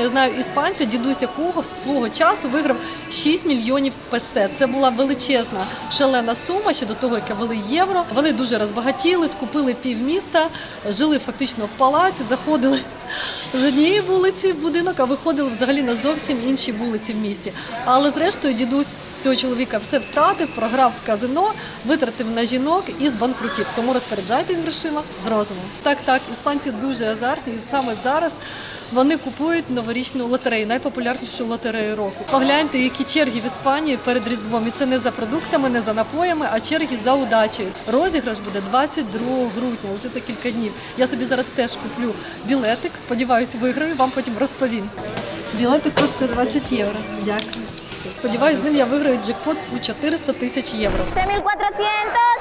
Я знаю іспанця, дідусь якого свого часу виграв 6 мільйонів песе. Це була величезна шалена сума ще до того, як вели євро. Вони дуже розбагатіли, скупили півміста, жили фактично в палаці, заходили з однієї вулиці в будинок, а виходили взагалі на зовсім інші вулиці в місті. Але зрештою дідусь цього чоловіка все втратив, програв в казино, витратив на жінок і збанкрутів. Тому розпоряджайтесь грошима з розумом. Так, так, іспанці дуже азартні, і саме зараз вони купують новорічну лотерею, найпопулярнішу лотерею року. Погляньте, які черги в Іспанії перед Різдвом. І це не за продуктами, не за напоями, а черги за удачею. Розіграш буде 22 грудня, вже за кілька днів. Я собі зараз теж куплю білетик. Сподіваюсь, виграю. Вам потім розповім. Білетик коштує 20 євро. Дякую. Сподіваюсь, з ним я виграю джекпот у 400 тисяч євро. 4.437. 4 millones.